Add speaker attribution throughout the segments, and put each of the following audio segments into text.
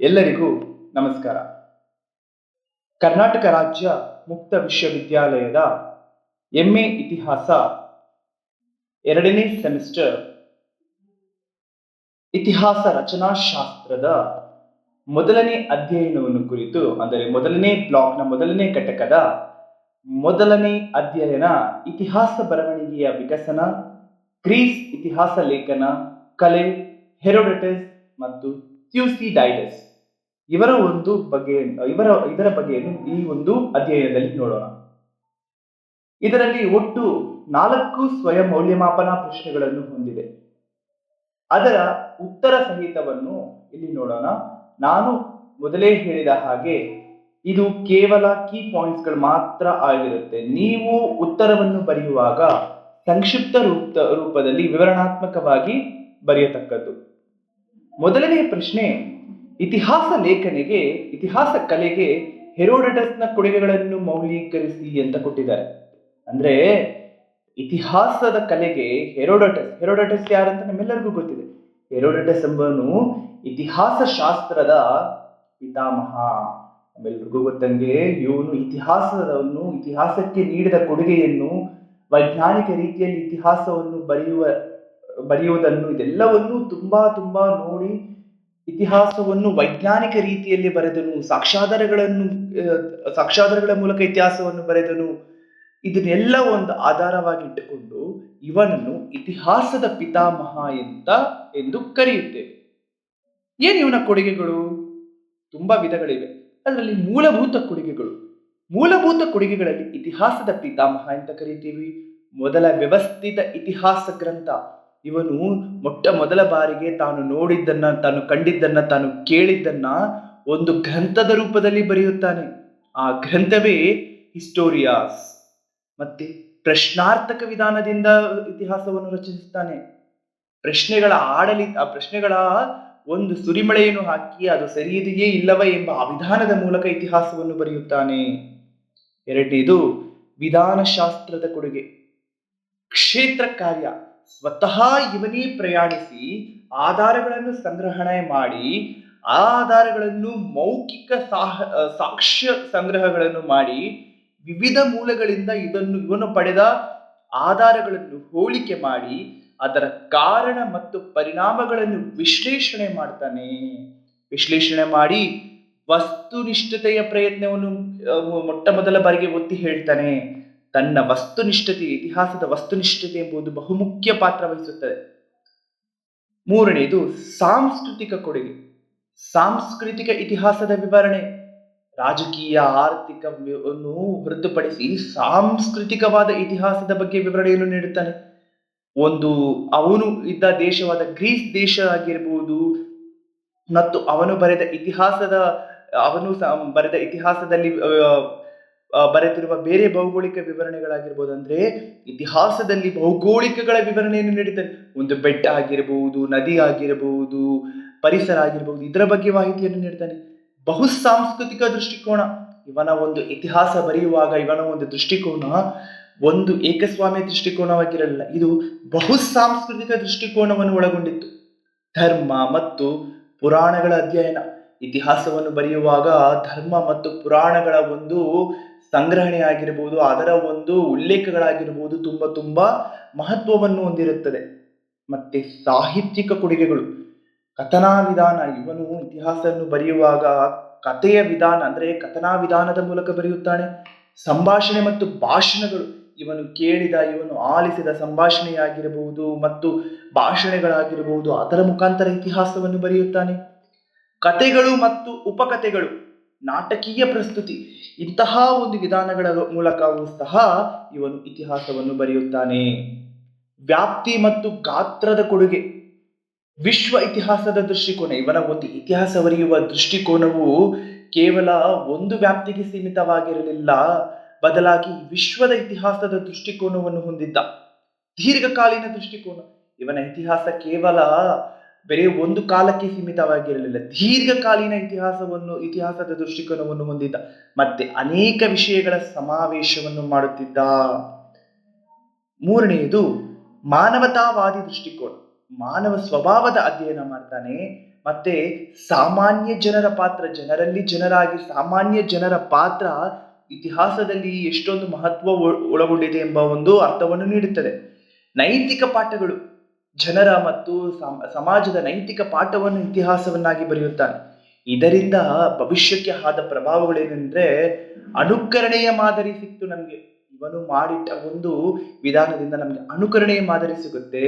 Speaker 1: ಎಲ್ಲರಿಗೂ ನಮಸ್ಕಾರ. ಕರ್ನಾಟಕ ರಾಜ್ಯ ಮುಕ್ತ ವಿಶ್ವವಿದ್ಯಾಲಯದ ಎಂಎ ಇತಿಹಾಸ ಎರಡನೇ ಸೆಮಿಸ್ಟರ್ ಇತಿಹಾಸ ರಚನಾಶಾಸ್ತ್ರದ ಮೊದಲನೇ ಅಧ್ಯಯನವನ್ನು ಕುರಿತು, ಅಂದರೆ ಮೊದಲನೇ ಬ್ಲಾಕ್ನ ಮೊದಲನೇ ಘಟಕದ ಮೊದಲನೇ ಅಧ್ಯಯನ, ಇತಿಹಾಸ ಬರವಣಿಗೆಯ ವಿಕಸನ, ಗ್ರೀಸ್ ಇತಿಹಾಸ ಲೇಖನ, ಕಲೆ, ಹೆರೋಡಟಸ್ ಮತ್ತು ಥ್ಯೂಸಿಡೈಡಸ್ ಇವರ ಒಂದು ಬಗ್ಗೆ, ಇವರ, ಇದರ ಬಗ್ಗೆಯನ್ನು ಈ ಒಂದು ಅಧ್ಯಯನದಲ್ಲಿ ನೋಡೋಣ. ಇದರಲ್ಲಿ ಒಟ್ಟು ನಾಲ್ಕು ಸ್ವಯಂ ಮೌಲ್ಯಮಾಪನ ಪ್ರಶ್ನೆಗಳನ್ನು ಹೊಂದಿದೆ. ಅದರ ಉತ್ತರ ಸಹಿತವನ್ನು ಇಲ್ಲಿ ನೋಡೋಣ. ನಾನು ಮೊದಲೇ ಹೇಳಿದ ಹಾಗೆ, ಇದು ಕೇವಲ ಕೀ ಪಾಯಿಂಟ್ಸ್ಗಳು ಮಾತ್ರ ಆಗಿರುತ್ತೆ. ನೀವು ಉತ್ತರವನ್ನು ಬರೆಯುವಾಗ ಸಂಕ್ಷಿಪ್ತ ರೂಪ ರೂಪದಲ್ಲಿ ವಿವರಣಾತ್ಮಕವಾಗಿ ಬರೆಯತಕ್ಕದ್ದು. ಮೊದಲನೇ ಪ್ರಶ್ನೆ ಇತಿಹಾಸ ಲೇಖನಿಗೆ, ಇತಿಹಾಸ ಕಲೆಗೆ ಹೆರೋಡಟಸ್ನ ಕೊಡುಗೆಗಳನ್ನು ಮೌಲ್ಯೀಕರಿಸಿ ಅಂತ ಕೊಟ್ಟಿದ್ದಾರೆ. ಅಂದ್ರೆ ಇತಿಹಾಸದ ಕಲೆಗೆ ಹೆರೋಡಟಸ್ ಹೆರೋಡಟಸ್ ಯಾರಂತ ನಮ್ಮೆಲ್ಲರಿಗೂ ಗೊತ್ತಿದೆ. ಹೆರೋಡಟಸ್ ಎಂಬನು ಇತಿಹಾಸ ಶಾಸ್ತ್ರದ ಪಿತಾಮಹ. ನಮ್ಮೆಲ್ರಿಗೂ ಗೊತ್ತಂಗೆ ಇವನು ಇತಿಹಾಸವನ್ನು ಇತಿಹಾಸಕ್ಕೆ ನೀಡಿದ ಕೊಡುಗೆಯನ್ನು, ವೈಜ್ಞಾನಿಕ ರೀತಿಯಲ್ಲಿ ಇತಿಹಾಸವನ್ನು ಬರೆಯುವ, ಬರೆಯುವುದನ್ನು ಇದೆಲ್ಲವನ್ನು ತುಂಬಾ ತುಂಬಾ ನೋಡಿ ಇತಿಹಾಸವನ್ನು ವೈಜ್ಞಾನಿಕ ರೀತಿಯಲ್ಲಿ ಬರೆದನು ಸಾಕ್ಷಾಧಾರಗಳನ್ನು ಸಾಕ್ಷಾಧಾರಗಳ ಮೂಲಕ ಇತಿಹಾಸವನ್ನು ಬರೆದನು, ಇದನ್ನೆಲ್ಲ ಒಂದು ಆಧಾರವಾಗಿ ಇಟ್ಟುಕೊಂಡು ಇವನನ್ನು ಇತಿಹಾಸದ ಪಿತಾಮಹ ಎಂತ ಎಂದು ಕರೆಯುತ್ತೇವೆ. ಏನು ಇವನ ಕೊಡುಗೆಗಳು? ತುಂಬಾ ವಿಧಗಳಿವೆ. ಅದರಲ್ಲಿ ಮೂಲಭೂತ ಕೊಡುಗೆಗಳು. ಮೂಲಭೂತ ಕೊಡುಗೆಗಳಲ್ಲಿ ಇತಿಹಾಸದ ಪಿತಾಮಹ ಅಂತ ಕರಿತೀವಿ ಮೊದಲ ವ್ಯವಸ್ಥಿತ ಇತಿಹಾಸ ಗ್ರಂಥ. ಇವನು ಮೊಟ್ಟ ಮೊದಲ ಬಾರಿಗೆ ತಾನು ನೋಡಿದ್ದನ್ನ, ತಾನು ಕಂಡಿದ್ದನ್ನ, ತಾನು ಕೇಳಿದ್ದನ್ನ ಒಂದು ಗ್ರಂಥದ ರೂಪದಲ್ಲಿ ಬರೆಯುತ್ತಾನೆ. ಆ ಗ್ರಂಥವೇ ಹಿಸ್ಟೋರಿಯಾಸ್. ಮತ್ತೆ ಪ್ರಶ್ನಾರ್ಥಕ ವಿಧಾನದಿಂದ ಇತಿಹಾಸವನ್ನು ರಚಿಸುತ್ತಾನೆ. ಪ್ರಶ್ನೆಗಳ ಆಡಳಿತ ಆ ಪ್ರಶ್ನೆಗಳ ಒಂದು ಸುರಿಮಳೆಯನ್ನು ಹಾಕಿ ಅದು ಸರಿಯಿದೆಯೇ ಇಲ್ಲವೇ ಎಂಬ ಆ ವಿಧಾನದ ಮೂಲಕ ಇತಿಹಾಸವನ್ನು ಬರೆಯುತ್ತಾನೆ. ಎರಡನೇದು ವಿಧಾನಶಾಸ್ತ್ರದ ಕೊಡುಗೆ. ಕ್ಷೇತ್ರ ಕಾರ್ಯ ಸ್ವತಃ ಇವನೇ ಪ್ರಯಾಣಿಸಿ ಆಧಾರಗಳನ್ನು ಸಂಗ್ರಹಣೆ ಮಾಡಿ, ಆ ಆಧಾರಗಳನ್ನು ಮೌಖಿಕ ಸಾಹ ಸಾಕ್ಷ್ಯ ಸಂಗ್ರಹಗಳನ್ನು ಮಾಡಿ ವಿವಿಧ ಮೂಲಗಳಿಂದ ಇದನ್ನು, ಇವನು ಪಡೆದ ಆಧಾರಗಳನ್ನು ಹೋಲಿಕೆ ಮಾಡಿ ಅದರ ಕಾರಣ ಮತ್ತು ಪರಿಣಾಮಗಳನ್ನು ವಿಶ್ಲೇಷಣೆ ಮಾಡ್ತಾನೆ. ವಿಶ್ಲೇಷಣೆ ಮಾಡಿ ವಸ್ತುನಿಷ್ಠತೆಯ ಪ್ರಯತ್ನವನ್ನು ಮೊಟ್ಟ ಮೊದಲ ಬಾರಿಗೆ ಒತ್ತಿ ಹೇಳ್ತಾನೆ. ತನ್ನ ವಸ್ತುನಿಷ್ಠತೆ ಇತಿಹಾಸದ ವಸ್ತುನಿಷ್ಠತೆ ಎಂಬುದು ಬಹುಮುಖ್ಯ ಪಾತ್ರ ವಹಿಸುತ್ತದೆ. ಮೂರನೆಯದು ಸಾಂಸ್ಕೃತಿಕ ಕೊಡುಗೆ. ಸಾಂಸ್ಕೃತಿಕ ಇತಿಹಾಸದ ವಿವರಣೆ. ರಾಜಕೀಯ, ಆರ್ಥಿಕವನ್ನು ಹೊರತುಪಡಿಸಿ ಸಾಂಸ್ಕೃತಿಕವಾದ ಇತಿಹಾಸದ ಬಗ್ಗೆ ವಿವರಣೆಯನ್ನು ನೀಡುತ್ತಾನೆ. ಒಂದು ಅವನು ಇದ್ದ ದೇಶವಾದ ಗ್ರೀಸ್ ದೇಶ ಆಗಿರಬಹುದು ಮತ್ತು ಅವನು ಬರೆದ ಇತಿಹಾಸದ, ಅವನು ಬರೆದ ಇತಿಹಾಸದಲ್ಲಿ ಬರೆದಿರುವ ಬೇರೆ ಭೌಗೋಳಿಕ ವಿವರಣೆಗಳಾಗಿರ್ಬೋದು ಅಂದ್ರೆ ಇತಿಹಾಸದಲ್ಲಿ ಭೌಗೋಳಿಕಗಳ ವಿವರಣೆಯನ್ನು ನೀಡುತ್ತದೆ ಒಂದು ಬೆಟ್ಟ ಆಗಿರಬಹುದು ನದಿ ಆಗಿರಬಹುದು ಪರಿಸರ ಆಗಿರಬಹುದು ಇದರ ಬಗ್ಗೆ ಮಾಹಿತಿಯನ್ನು ನೀಡ್ತಾನೆ. ಬಹು ಸಾಂಸ್ಕೃತಿಕ ದೃಷ್ಟಿಕೋನ. ಇವನ ಒಂದು ಇತಿಹಾಸ ಬರೆಯುವಾಗ ಇವನ ಒಂದು ದೃಷ್ಟಿಕೋನ ಒಂದು ಏಕಸ್ವಾಮ್ಯ ದೃಷ್ಟಿಕೋನವಾಗಿರಲಿಲ್ಲ. ಇದು ಬಹು ಸಾಂಸ್ಕೃತಿಕ ದೃಷ್ಟಿಕೋನವನ್ನು ಒಳಗೊಂಡಿತ್ತು. ಧರ್ಮ ಮತ್ತು ಪುರಾಣಗಳ ಅಧ್ಯಯನ. ಇತಿಹಾಸವನ್ನು ಬರೆಯುವಾಗ ಧರ್ಮ ಮತ್ತು ಪುರಾಣಗಳ ಒಂದು ಸಂಗ್ರಹಣೆ ಆಗಿರ್ಬೋದು, ಅದರ ಒಂದು ಉಲ್ಲೇಖಗಳಾಗಿರಬಹುದು ತುಂಬ ತುಂಬ ಮಹತ್ವವನ್ನು ಹೊಂದಿರುತ್ತದೆ. ಮತ್ತೆ ಸಾಹಿತ್ಯಿಕ ಕೊಡುಗೆಗಳು. ಕಥನಾ ವಿಧಾನ, ಇವನು ಇತಿಹಾಸವನ್ನು ಬರೆಯುವಾಗ ಕಥೆಯ ವಿಧಾನ ಅಂದ್ರೆ ಕಥನಾ ವಿಧಾನದ ಮೂಲಕ ಬರೆಯುತ್ತಾನೆ. ಸಂಭಾಷಣೆ ಮತ್ತು ಭಾಷಣಗಳು, ಇವನು ಕೇಳಿದ, ಇವನು ಆಲಿಸಿದ ಸಂಭಾಷಣೆಯಾಗಿರಬಹುದು ಮತ್ತು ಭಾಷಣೆಗಳಾಗಿರಬಹುದು, ಅದರ ಮುಖಾಂತರ ಇತಿಹಾಸವನ್ನು ಬರೆಯುತ್ತಾನೆ. ಕಥೆಗಳು ಮತ್ತು ಉಪಕಥೆಗಳು. ನಾಟಕೀಯ ಪ್ರಸ್ತುತಿ. ಇಂತಹ ಒಂದು ವಿಧಾನಗಳ ಮೂಲಕವೂ ಸಹ ಇವನು ಇತಿಹಾಸವನ್ನು ಬರೆಯುತ್ತಾನೆ. ವ್ಯಾಪ್ತಿ ಮತ್ತು ಗಾತ್ರದ ಕೊಡುಗೆ. ವಿಶ್ವ ಇತಿಹಾಸದ ದೃಷ್ಟಿಕೋನ, ಇವನ ಒಂದು ಇತಿಹಾಸ ಬರೆಯುವ ದೃಷ್ಟಿಕೋನವು ಕೇವಲ ಒಂದು ವ್ಯಾಪ್ತಿಗೆ ಸೀಮಿತವಾಗಿರಲಿಲ್ಲ. ಬದಲಾಗಿ ವಿಶ್ವದ ಇತಿಹಾಸದ ದೃಷ್ಟಿಕೋನವನ್ನು ಹೊಂದಿದ್ದ ದೀರ್ಘಕಾಲೀನ ದೃಷ್ಟಿಕೋನ. ಇವನ ಇತಿಹಾಸ ಕೇವಲ ಬರೀ ಒಂದು ಕಾಲಕ್ಕೆ ಸೀಮಿತವಾಗಿರಲಿಲ್ಲ. ದೀರ್ಘಕಾಲೀನ ಇತಿಹಾಸವನ್ನು, ಇತಿಹಾಸದ ದೃಷ್ಟಿಕೋನವನ್ನು ಹೊಂದಿದ್ದ, ಮತ್ತೆ ಅನೇಕ ವಿಷಯಗಳ ಸಮಾವೇಶವನ್ನು ಮಾಡುತ್ತಿದ್ದ. ಮೂರನೆಯದು, ಮಾನವತಾವಾದಿ ದೃಷ್ಟಿಕೋನ. ಮಾನವ ಸ್ವಭಾವದ ಅಧ್ಯಯನ ಮಾಡ್ತಾನೆ, ಮತ್ತೆ ಸಾಮಾನ್ಯ ಜನರ ಪಾತ್ರ, ಜನರಲ್ಲಿ ಜನರಾಗಿ ಸಾಮಾನ್ಯ ಜನರ ಪಾತ್ರ ಇತಿಹಾಸದಲ್ಲಿ ಎಷ್ಟೊಂದು ಮಹತ್ವ ಒಳಗೊಂಡಿದೆ ಎಂಬ ಒಂದು ಅರ್ಥವನ್ನು ನೀಡುತ್ತದೆ. ನೈತಿಕ ಪಾಠಗಳು ಜನರ ಮತ್ತು ಸಮ- ಸಮಾಜದ ನೈತಿಕ ಪಾಠವನ್ನು ಇತಿಹಾಸವನ್ನಾಗಿ ಬರೆಯುತ್ತಾನೆ. ಇದರಿಂದ ಭವಿಷ್ಯಕ್ಕೆ ಆದ ಪ್ರಭಾವಗಳೇನೆಂದ್ರೆ, ಅನುಕರಣೆಯ ಮಾದರಿ ಸಿಕ್ತು ನಮಗೆ. ಇವನು ಮಾಡಿಟ್ಟ ಒಂದು ವಿಧಾನದಿಂದ ನಮಗೆ ಅನುಕರಣೆಯ ಮಾದರಿ ಸಿಗುತ್ತೆ,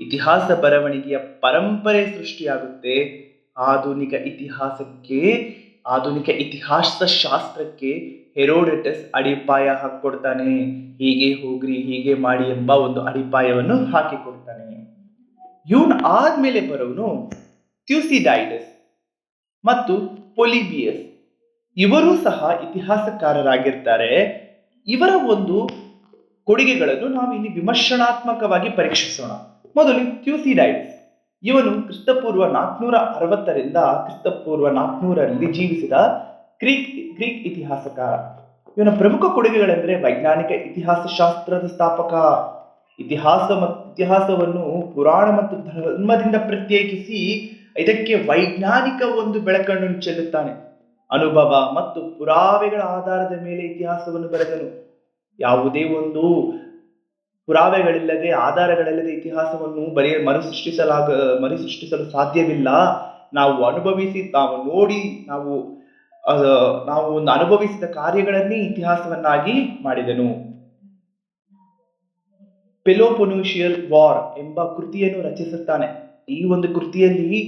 Speaker 1: ಇತಿಹಾಸ ಬರವಣಿಗೆಯ ಪರಂಪರೆ ಸೃಷ್ಟಿಯಾಗುತ್ತೆ, ಆಧುನಿಕ ಇತಿಹಾಸಕ್ಕೆ, ಆಧುನಿಕ ಇತಿಹಾಸ ಶಾಸ್ತ್ರಕ್ಕೆ ಹೆರೋಡೆಟಸ್ ಅಡಿಪಾಯ ಹಾಕಿಕೊಡ್ತಾನೆ. ಹೀಗೆ ಹೋಗ್ರಿ, ಹೀಗೆ ಮಾಡಿ ಎಂಬ ಒಂದು ಅಡಿಪಾಯವನ್ನು ಹಾಕಿಕೊಡ್ತಾನೆ. ಇವನ್ ಆದ್ಮೇಲೆ ಬರೋನು ಥ್ಯೂಸಿಡೈಡಸ್ ಮತ್ತು ಪೊಲಿಬಿಯಸ್. ಇವರು ಸಹ ಇತಿಹಾಸಕಾರರಾಗಿರ್ತಾರೆ. ಇವರ ಒಂದು ಕೊಡುಗೆಗಳನ್ನು ನಾವು ಇಲ್ಲಿ ವಿಮರ್ಶನಾತ್ಮಕವಾಗಿ ಪರೀಕ್ಷಿಸೋಣ. ಮೊದಲು ಥ್ಯೂಸಿಡೈಡಸ್ ಇವನು ಕ್ರಿಸ್ತಪೂರ್ವ ನಾಲ್ಕುನೂರ ಅರವತ್ತರಿಂದ ಕ್ರಿಸ್ತಪೂರ್ವ ನಾಲ್ಕುನೂರರಲ್ಲಿ ಜೀವಿಸಿದ ಗ್ರೀಕ್ ಗ್ರೀಕ್ ಇತಿಹಾಸಕಾರ. ಇವನ ಪ್ರಮುಖ ಕೊಡುಗೆಗಳೆಂದರೆ ವೈಜ್ಞಾನಿಕ ಇತಿಹಾಸ ಶಾಸ್ತ್ರದ ಸ್ಥಾಪಕ ಇತಿಹಾಸ ಮತ್ತು ಇತಿಹಾಸವನ್ನು ಪುರಾಣ ಮತ್ತು ಧರ್ಮದಿಂದ ಪ್ರತ್ಯೇಕಿಸಿ ಇದಕ್ಕೆ ವೈಜ್ಞಾನಿಕ ಒಂದು ಬೆಳಕನ್ನು ಚೆಲ್ಲುತ್ತಾನೆ. ಅನುಭವ ಮತ್ತು ಪುರಾವೆಗಳ ಆಧಾರದ ಮೇಲೆ ಇತಿಹಾಸವನ್ನು ಬರೆದನು. ಯಾವುದೇ ಒಂದು ಪುರಾವೆಗಳಿಲ್ಲದೆ ಆಧಾರಗಳಿಲ್ಲದೆ ಇತಿಹಾಸವನ್ನು ಬರೆಯ, ಮರುಸೃಷ್ಟಿಸಲಾಗ, ಮರುಸೃಷ್ಟಿಸಲು ಸಾಧ್ಯವಿಲ್ಲ. ನಾವು ಅನುಭವಿಸಿ ನಾವು ನೋಡಿ, ನಾವು ನಾವು ಒಂದು ಅನುಭವಿಸಿದ ಕಾರ್ಯಗಳನ್ನೇ ಇತಿಹಾಸವನ್ನಾಗಿ ಮಾಡಿದನು. ಪೆಲೋಪೊನೋಷಿಯಲ್ ವಾರ್ ಎಂಬ ಕೃತಿಯನ್ನು ರಚಿಸುತ್ತಾನೆ. ಈ ಒಂದು ಕೃತಿಯಲ್ಲಿ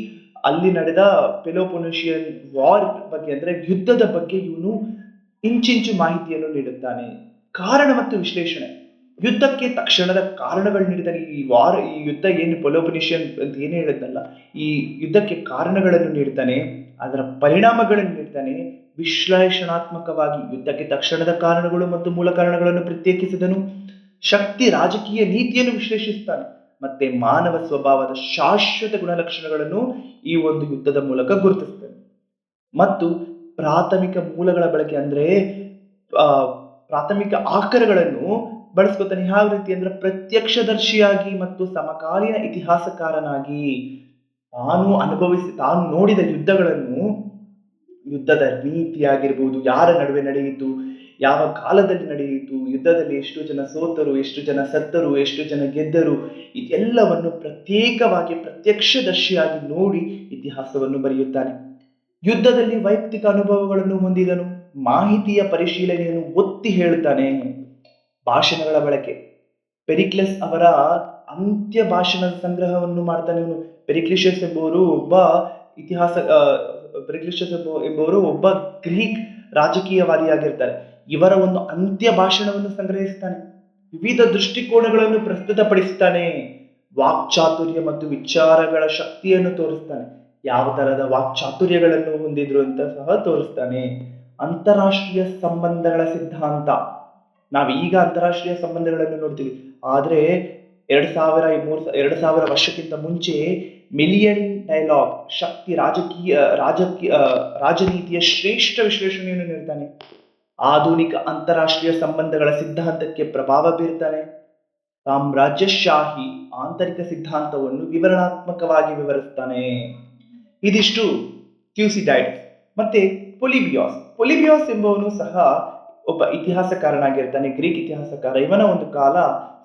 Speaker 1: ಅಲ್ಲಿ ನಡೆದ ಪೆಲೋಪೊನೂಷಿಯಲ್ ವಾರ್ ಬಗ್ಗೆ ಅಂದ್ರೆ ಯುದ್ಧದ ಬಗ್ಗೆ ಇವನು ಇಂಚಿಂಚು ಮಾಹಿತಿಯನ್ನು ನೀಡುತ್ತಾನೆ. ಕಾರಣ ಮತ್ತು ವಿಶ್ಲೇಷಣೆ. ಯುದ್ಧಕ್ಕೆ ತಕ್ಷಣದ ಕಾರಣಗಳು ನೀಡಿದ್ದಾನೆ ಈ ವಾರ್, ಈ ಯುದ್ಧ ಏನು ಪೊಲೋಪೊನಿಷಿಯನ್ ಅಂತ ಏನು ಹೇಳುತ್ತಲ್ಲ, ಈ ಯುದ್ಧಕ್ಕೆ ಕಾರಣಗಳನ್ನು ನೀಡ್ತಾನೆ ಅದರ ಪರಿಣಾಮಗಳನ್ನು ನೀಡ್ತಾನೆ ವಿಶ್ಲೇಷಣಾತ್ಮಕವಾಗಿ ಯುದ್ಧಕ್ಕೆ ತಕ್ಷಣದ ಕಾರಣಗಳು ಮತ್ತು ಮೂಲ ಕಾರಣಗಳನ್ನು ಪ್ರತ್ಯೇಕಿಸಿದನು. ಶಕ್ತಿ ರಾಜಕೀಯ ನೀತಿಯನ್ನು ವಿಶ್ಲೇಷಿಸ್ತಾನೆ. ಮತ್ತೆ ಮಾನವ ಸ್ವಭಾವದ ಶಾಶ್ವತ ಗುಣಲಕ್ಷಣಗಳನ್ನು ಈ ಒಂದು ಯುದ್ಧದ ಮೂಲಕ ಗುರುತಿಸ್ತಾನೆ. ಮತ್ತು ಪ್ರಾಥಮಿಕ ಮೂಲಗಳ ಬಳಕೆ ಅಂದ್ರೆ ಪ್ರಾಥಮಿಕ ಆಕರಗಳನ್ನು ಬಳಸ್ಕೊತಾನೆ. ಯಾವ ರೀತಿ ಅಂದ್ರೆ, ಪ್ರತ್ಯಕ್ಷದರ್ಶಿಯಾಗಿ ಮತ್ತು ಸಮಕಾಲೀನ ಇತಿಹಾಸಕಾರನಾಗಿ ತಾನು ಅನುಭವಿಸಿ ತಾನು ನೋಡಿದ ಯುದ್ಧಗಳನ್ನು ಯುದ್ಧದ ನೀತಿಯಾಗಿರ್ಬೋದು, ಯಾರ ನಡುವೆ ನಡೆಯಿತು, ಯಾವ ಕಾಲದಲ್ಲಿ ನಡೆಯಿತು, ಯುದ್ಧದಲ್ಲಿ ಎಷ್ಟು ಜನ ಸೋತರು, ಎಷ್ಟು ಜನ ಸತ್ತರು, ಎಷ್ಟು ಜನ ಗೆದ್ದರು, ಇದೆಲ್ಲವನ್ನು ಪ್ರತ್ಯೇಕವಾಗಿ ಪ್ರತ್ಯಕ್ಷದರ್ಶಿಯಾಗಿ ನೋಡಿ ಇತಿಹಾಸವನ್ನು ಬರೆಯುತ್ತಾನೆ. ಯುದ್ಧದಲ್ಲಿ ವೈಯಕ್ತಿಕ ಅನುಭವಗಳನ್ನು ಹೊಂದಿದನು, ಮಾಹಿತಿಯ ಪರಿಶೀಲನೆಯನ್ನು ಒತ್ತಿ ಹೇಳುತ್ತಾನೆ. ಭಾಷಣಗಳ ಬಳಕೆ. ಪೆರಿಕ್ಲೆಸ್ ಅವರ ಅಂತ್ಯ ಭಾಷಣದ ಸಂಗ್ರಹವನ್ನು ಮಾಡ್ತಾನೆ ಅವನು ಪೆರಿಕ್ಲಿಷಿಯಸ್ ಎಂಬುವರು ಒಬ್ಬ ಇತಿಹಾಸ ಎಂಬ- ಎಂಬುವರು ಒಬ್ಬ ಗ್ರೀಕ್ ರಾಜಕೀಯವಾದಿಯಾಗಿರ್ತಾರೆ. ಇವರ ಒಂದು ಅಂತ್ಯ ಭಾಷಣವನ್ನು ಸಂಗ್ರಹಿಸ್ತಾನೆ. ವಿವಿಧ ದೃಷ್ಟಿಕೋನಗಳನ್ನು ಪ್ರಸ್ತುತಪಡಿಸುತ್ತಾನೆ ವಾಕ್ಚಾತುರ್ಯ ಮತ್ತು ವಿಚಾರಗಳ ಶಕ್ತಿಯನ್ನು ತೋರಿಸ್ತಾನೆ. ಯಾವ ತರಹದ ವಾಕ್ಚಾತುರ್ಯಗಳನ್ನು ಹೊಂದಿದ್ರು ಅಂತ ಸಹ ತೋರಿಸ್ತಾನೆ. ಅಂತಾರಾಷ್ಟ್ರೀಯ ಸಂಬಂಧಗಳ ಸಿದ್ಧಾಂತ. ನಾವು ಈಗ ಅಂತಾರಾಷ್ಟ್ರೀಯ ಸಂಬಂಧಗಳನ್ನು ನೋಡ್ತೀವಿ. ಆದರೆ ಎರಡ್ ಸಾವಿರ ಮೂರ್ ಎರಡು ಸಾವಿರ ವರ್ಷಕ್ಕಿಂತ ಮುಂಚೆ ಮಿಲಿಯನ್ ಡೈಲಾಗ್ ಶಕ್ತಿ ರಾಜಕೀಯ ರಾಜಕೀಯ ರಾಜನೀತಿಯ ಶ್ರೇಷ್ಠ ವಿಶ್ಲೇಷಣೆಯನ್ನು ನೀಡ್ತಾನೆ ಆಧುನಿಕ ಅಂತಾರಾಷ್ಟ್ರೀಯ ಸಂಬಂಧಗಳ ಸಿದ್ಧಾಂತಕ್ಕೆ ಪ್ರಭಾವ ಬೀರ್ತಾನೆ ಸಾಮ್ರಾಜ್ಯಶಾಹಿ ಆಂತರಿಕ ಸಿದ್ಧಾಂತವನ್ನು ವಿವರಣಾತ್ಮಕವಾಗಿ ವಿವರಿಸ್ತಾನೆ ಇದಿಷ್ಟು ಥ್ಯೂಸಿಡೈಡ್ಸ್ ಮತ್ತೆ ಪೊಲಿಬಿಯಾಸ್ ಪೊಲಿಬಿಯಾಸ್ ಎಂಬವನು ಸಹ ಒಬ್ಬ ಇತಿಹಾಸಕಾರನಾಗಿರ್ತಾನೆ ಗ್ರೀಕ್ ಇತಿಹಾಸಕಾರ ಇವನ ಒಂದು ಕಾಲ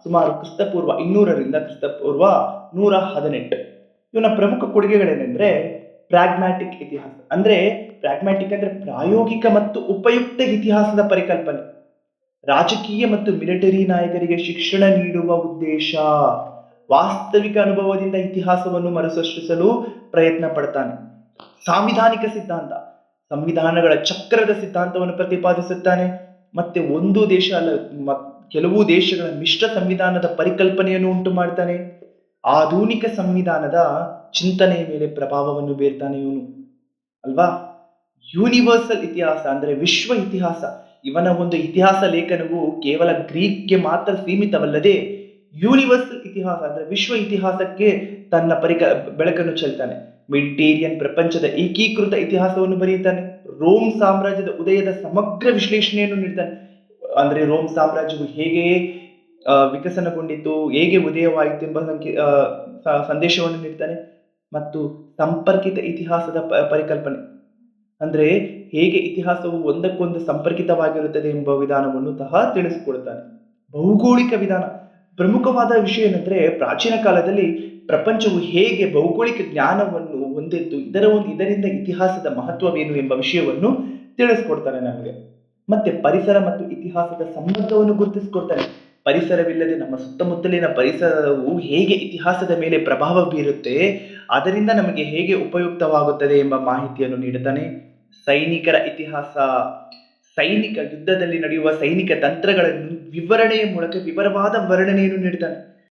Speaker 1: ಸುಮಾರು ಕ್ರಿಸ್ತಪೂರ್ವ ಇನ್ನೂರರಿಂದ ಕ್ರಿಸ್ತಪೂರ್ವ ನೂರ ಹದಿನೆಂಟು ಇವನ ಪ್ರಮುಖ ಕೊಡುಗೆಗಳೇನೆಂದ್ರೆ ಪ್ರಾಗ್ಮ್ಯಾಟಿಕ್ ಇತಿಹಾಸ. ಅಂದ್ರೆ ಪ್ರಾಗ್ಮ್ಯಾಟಿಕ್ ಅಂದ್ರೆ ಪ್ರಾಯೋಗಿಕ ಮತ್ತು ಉಪಯುಕ್ತ ಇತಿಹಾಸದ ಪರಿಕಲ್ಪನೆ. ರಾಜಕೀಯ ಮತ್ತು ಮಿಲಿಟರಿ ನಾಯಕರಿಗೆ ಶಿಕ್ಷಣ ನೀಡುವ ಉದ್ದೇಶ. ವಾಸ್ತವಿಕ ಅನುಭವದಿಂದ ಇತಿಹಾಸವನ್ನು ಮರುಸೃಷ್ಟಿಸಲು ಪ್ರಯತ್ನ ಪಡ್ತಾನೆ. ಸಾಂವಿಧಾನಿಕ ಸಿದ್ಧಾಂತ. ಸಂವಿಧಾನಗಳ ಚಕ್ರದ ಸಿದ್ಧಾಂತವನ್ನು ಪ್ರತಿಪಾದಿಸುತ್ತಾನೆ. ಮತ್ತೆ ಒಂದು ದೇಶ ಅಲ್ಲ ಕೆಲವು ದೇಶಗಳ ಮಿಶ್ರ ಸಂವಿಧಾನದ ಪರಿಕಲ್ಪನೆಯನ್ನು ಉಂಟು ಮಾಡ್ತಾನೆ ಆಧುನಿಕ ಸಂವಿಧಾನದ ಚಿಂತನೆಯ ಮೇಲೆ ಪ್ರಭಾವವನ್ನು ಬೀರ್ತಾನೆ ಇವನು. ಅಲ್ವಾ? ಯೂನಿವರ್ಸಲ್ ಇತಿಹಾಸ ಅಂದ್ರೆ ವಿಶ್ವ ಇತಿಹಾಸ. ಇವನ ಒಂದು ಇತಿಹಾಸ ಲೇಖನವು ಕೇವಲ ಗ್ರೀಕ್ಗೆ ಮಾತ್ರ ಸೀಮಿತವಲ್ಲದೆ ಯೂನಿವರ್ಸಲ್ ಇತಿಹಾಸ ಅಂದ್ರೆ ವಿಶ್ವ ಇತಿಹಾಸಕ್ಕೆ ತನ್ನ ಪರಿಕ, ಬೆಳಕನ್ನು ಚೆಲ್ತಾನೆ. ಮೆಡಿಟೇರಿಯನ್ ಪ್ರಪಂಚದ ಏಕೀಕೃತ ಇತಿಹಾಸವನ್ನು ಬರೆಯುತ್ತಾನೆ. ರೋಮ್ ಸಾಮ್ರಾಜ್ಯದ ಉದಯದ ಸಮಗ್ರ ವಿಶ್ಲೇಷಣೆಯನ್ನು ನೀಡ್ತಾನೆ. ಅಂದ್ರೆ ರೋಮ್ ಸಾಮ್ರಾಜ್ಯವು ಹೇಗೆ ವಿಕಸನಗೊಂಡಿತು ಹೇಗೆ ಉದಯವಾಯಿತು ಎಂಬ ಸಂಖ್ಯೆ ಸಂದೇಶವನ್ನು ನೀಡ್ತಾನೆ ಮತ್ತು ಸಂಪರ್ಕಿತ ಇತಿಹಾಸದ ಪರಿಕಲ್ಪನೆ. ಅಂದರೆ ಹೇಗೆ ಇತಿಹಾಸವು ಒಂದಕ್ಕೊಂದು ಸಂಪರ್ಕಿತವಾಗಿರುತ್ತದೆ ಎಂಬ ವಿಧಾನವನ್ನು ಸಹ ತಿಳಿಸಿಕೊಡುತ್ತಾನೆ. ಭೌಗೋಳಿಕ ವಿಧಾನ. ಪ್ರಮುಖವಾದ ವಿಷಯ ಏನಂದ್ರೆ ಪ್ರಾಚೀನ ಕಾಲದಲ್ಲಿ ಪ್ರಪಂಚವು ಹೇಗೆ ಭೌಗೋಳಿಕ ಜ್ಞಾನವನ್ನು ಹೊಂದಿತ್ತು ಇದರ ಒಂದು, ಇದರಿಂದ ಇತಿಹಾಸದ ಮಹತ್ವವೇನು ಎಂಬ ವಿಷಯವನ್ನು ತಿಳಿಸ್ಕೊಡ್ತಾನೆ ನಮಗೆ. ಮತ್ತೆ ಪರಿಸರ ಮತ್ತು ಇತಿಹಾಸದ ಸಂಬಂಧವನ್ನು ಗುರುತಿಸಿಕೊಡ್ತಾನೆ. ಪರಿಸರವಿಲ್ಲದೆ ನಮ್ಮ ಸುತ್ತಮುತ್ತಲಿನ ಪರಿಸರವು ಹೇಗೆ ಇತಿಹಾಸದ ಮೇಲೆ ಪ್ರಭಾವ ಬೀರುತ್ತೆ, ಅದರಿಂದ ನಮಗೆ ಹೇಗೆ ಉಪಯುಕ್ತವಾಗುತ್ತದೆ ಎಂಬ ಮಾಹಿತಿಯನ್ನು ನೀಡುತ್ತಾನೆ. ಸೈನಿಕರ ಇತಿಹಾಸ, ಸೈನಿಕ ಯುದ್ಧದಲ್ಲಿ ನಡೆಯುವ ಸೈನಿಕ ತಂತ್ರಗಳನ್ನು ವಿವರಣೆಯ ಮೂಲಕ ವಿವರವಾದ ವರ್ಣನೆಯನ್ನು ನೀಡುತ್ತಾನೆ.